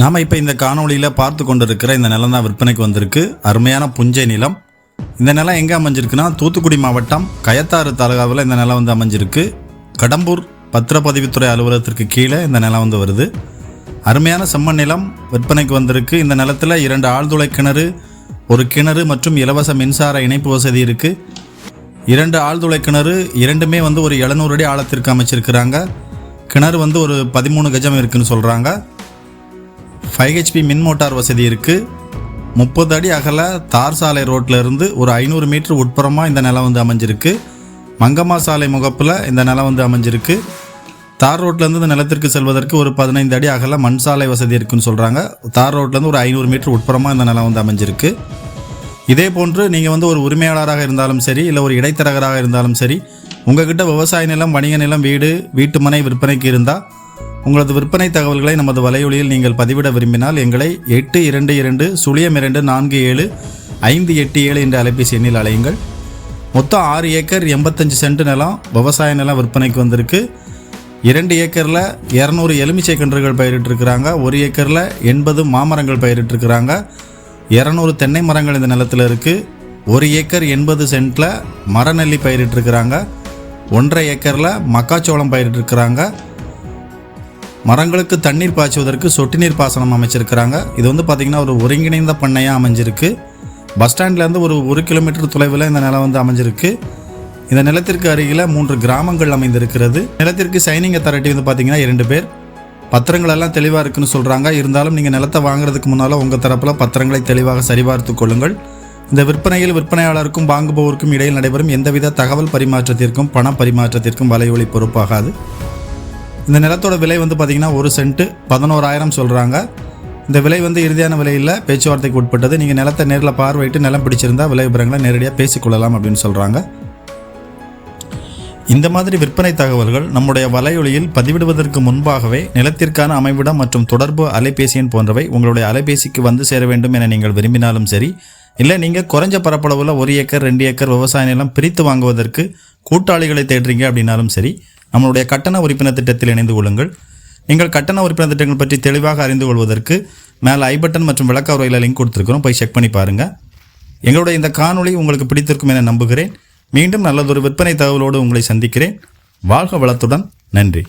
நாம் இப்போ இந்த காணொளியில் பார்த்து கொண்டிருக்கிற இந்த நிலம் தான் விற்பனைக்கு வந்திருக்கு. அருமையான புஞ்சை நிலம். இந்த நிலம் எங்கே அமைஞ்சிருக்குன்னா தூத்துக்குடி மாவட்டம் கயத்தாறு தாலுகாவில் இந்த நிலம் வந்து அமைஞ்சிருக்கு. கடம்பூர் பத்திரப்பதிவுத்துறை அலுவலகத்திற்கு கீழே இந்த நிலம் வந்து வருது. அருமையான செம்மண் நிலம் விற்பனைக்கு வந்திருக்கு. இந்த நிலத்தில் இரண்டு ஆழ்துளை கிணறு ஒரு கிணறு மற்றும் இலவச மின்சார இணைப்பு வசதி இருக்குது இரண்டு ஆழ்துளை கிணறு இரண்டுமே வந்து ஒரு எழுநூறு அடி ஆழத்திற்கு அமைச்சிருக்கிறாங்க. கிணறு வந்து ஒரு பதிமூணு கஜம் இருக்குன்னு சொல்கிறாங்க ஃபைவ் ஹெச்பி மின் மோட்டார் வசதி இருக்குது முப்பது அடி அகல தார் சாலை ரோட்டில் இருந்து ஒரு ஐநூறு மீட்டர் உட்புறமாக இந்த நிலம் வந்து அமைஞ்சிருக்கு. மங்கம்மா சாலை முகப்பில் இந்த நிலம் வந்து அமைஞ்சிருக்கு. தார் ரோட்லேருந்து இந்த நிலத்திற்கு செல்வதற்கு ஒரு பதினைந்து அடி அகல மண் சாலை வசதி இருக்குன்னு சொல்கிறாங்க தார் ரோட்லேருந்து ஒரு ஐநூறு மீட்டர் உட்புறமாக இந்த நிலம் வந்து அமைஞ்சிருக்கு. இதே போன்று நீங்கள் வந்து ஒரு உரிமையாளராக இருந்தாலும் சரி இல்லை ஒரு இடைத்தரகராக இருந்தாலும் சரி உங்ககிட்ட விவசாய நிலம் வணிக நிலம் வீடு வீட்டு மனை விற்பனைக்கு இருந்தால் உங்களது விற்பனை தகவல்களை நமது வலையொலியில் நீங்கள் பதிவிட விரும்பினால் எங்களை எட்டு இரண்டு இரண்டு சுழியம் இரண்டு நான்கு ஏழு ஐந்து எட்டு ஏழு என்ற அலைபேசி எண்ணில் அலையுங்கள் மொத்தம் ஆறு ஏக்கர் எண்பத்தஞ்சு சென்ட் நிலம் விவசாய நிலம் விற்பனைக்கு வந்திருக்கு. இரண்டு ஏக்கரில் இரநூறு எலுமிச்சை கன்றுகள் பயிரிட்டிருக்கிறாங்க. ஒரு ஏக்கரில் எண்பது மாமரங்கள் பயிரிட்டிருக்கிறாங்க. இரநூறு தென்னை மரங்கள் இந்த நிலத்தில் இருக்குது ஒரு ஏக்கர் எண்பது சென்ட்டில் மரநெல்லி பயிரிட்டிருக்கிறாங்க. ஒன்றரை ஏக்கரில் மக்காச்சோளம் பயிரிட்டிருக்கிறாங்க. மரங்களுக்கு தண்ணீர் பாய்ச்சுவதற்கு சொட்டு நீர் பாசனம் அமைச்சிருக்கிறாங்க. இது வந்து பார்த்திங்கன்னா ஒரு ஒருங்கிணைந்த பண்ணையாக அமைஞ்சிருக்கு. பஸ் ஸ்டாண்ட்லேருந்து ஒரு ஒரு கிலோமீட்டர் தொலைவில் இந்த நிலம் வந்து அமைஞ்சிருக்கு. இந்த நிலத்திற்கு அருகில் மூன்று கிராமங்கள் அமைந்திருக்கிறது. நிலத்திற்கு சைனிங் அத்தாரிட்டி வந்து பார்த்தீங்கன்னா இரண்டு பேர். பத்திரங்களெல்லாம் தெளிவாக இருக்குன்னு சொல்கிறாங்க இருந்தாலும் நீங்கள் நிலத்தை வாங்குறதுக்கு முன்னால் உங்கள் தரப்பில் பத்திரங்களை தெளிவாக சரிபார்த்து கொள்ளுங்கள். இந்த விற்பனையில் விற்பனையாளருக்கும் வாங்குபவருக்கும் இடையில் நடைபெறும் எந்தவித தகவல் பரிமாற்றத்திற்கும் பண பரிமாற்றத்திற்கும் வலையொலி பொறுப்பாகாது. இந்த நிலத்தோட விலை வந்து பார்த்திங்கன்னா ஒரு சென்ட்டு பதினோராயிரம் சொல்கிறாங்க இந்த விலை வந்து இறுதியான விலையில் பேச்சுவார்த்தைக்கு உட்பட்டது. நீங்கள் நிலத்தை நேரில் பார்வையிட்டு நிலம் பிடிச்சிருந்தா விலை விவரங்களை நேரடியாக பேசிக்கொள்ளலாம் அப்படின்னு சொல்கிறாங்க இந்த மாதிரி விற்பனை தகவல்கள் நம்முடைய வலையொலியில் பதிவிடுவதற்கு முன்பாகவே நிலத்திற்கான அமைவிடம் மற்றும் தொடர்பு அலைபேசியின் போன்றவை உங்களுடைய அலைபேசிக்கு வந்து சேர வேண்டும் என நீங்கள் விரும்பினாலும் சரி இல்லை நீங்கள் குறைஞ்ச பரப்பளவில் ஒரு ஏக்கர் ரெண்டு ஏக்கர் விவசாய நிலம் பிரித்து வாங்குவதற்கு கூட்டாளிகளை தேடுறீங்க அப்படின்னாலும் சரி நம்மளுடைய கட்டண உறுப்பினர் திட்டத்தில் இணைந்து கொள்ளுங்கள். நீங்கள் கட்டண உறுப்பினர் திட்டங்கள் பற்றி தெளிவாக அறிந்து கொள்வதற்கு மேலே ஐ பட்டன் மற்றும் விளக்க உரையில் லிங்க் கொடுத்துருக்கிறோம். போய் செக் பண்ணி பாருங்கள் எங்களுடைய இந்த காணொளி உங்களுக்கு பிடித்திருக்கும் என நம்புகிறேன். மீண்டும் நல்லதொரு விற்பனை தகவலோடு உங்களை சந்திக்கிறேன். வாழ்க வளத்துடன். நன்றி.